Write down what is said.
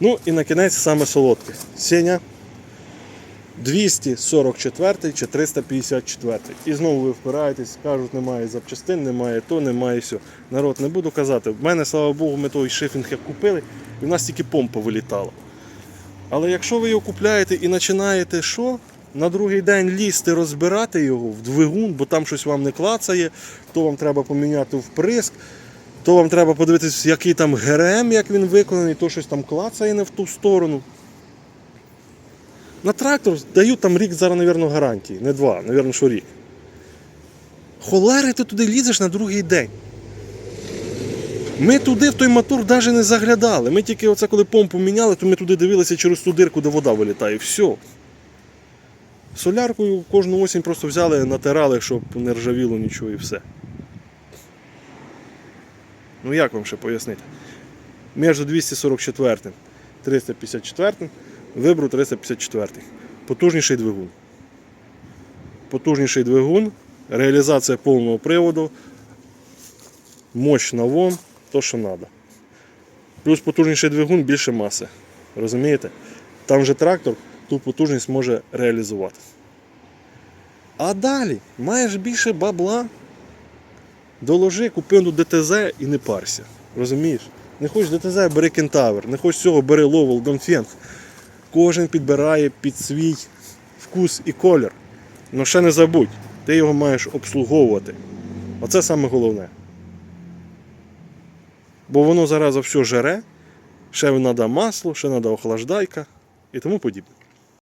Ну і на кінець саме солодке. Сеня 244 чи 354. І знову ви впираєтесь, кажуть, немає запчастин, немає то, немає сьо. Народ, не буду казати. В мене, слава Богу, ми той шифінг як купили, і в нас тільки помпа вилітала. Але якщо ви його купляєте і починаєте що? На другий день лізти, розбирати його в двигун, бо там щось вам не клацає, то вам треба поміняти вприск, то вам треба подивитися, який там ГРМ, як він виконаний, то щось там клацає не в ту сторону. На трактор дають там рік зараз, мабуть, гарантії, не два, мабуть, що рік. Холери ти туди лізеш на другий день. Ми туди в той мотор навіть не заглядали. Ми тільки оце коли помпу міняли, то ми туди дивилися через ту дирку, де вода вилітає. Все. Соляркою кожну осінь просто взяли, натирали, щоб не ржавіло нічого і все. Ну як вам ще пояснити? Між 244 354 вибрав 354. Потужніший двигун. Потужніший двигун, реалізація повного приводу, мощь на вон, то що треба. Плюс потужніший двигун більше маси. Розумієте? Там же трактор ту потужність може реалізувати. А далі маєш більше бабла, доложи, купи ну ДТЗ і не парся. Розумієш? Не хочеш ДТЗ, бери кентавр, не хочеш цього, бери ловел, Донфенг. Кожен підбирає під свій вкус і колір. Ну ще не забудь, ти його маєш обслуговувати. Оце саме головне. Бо воно зараз все жере, ще треба масло, ще треба охлаждайка і тому подібне.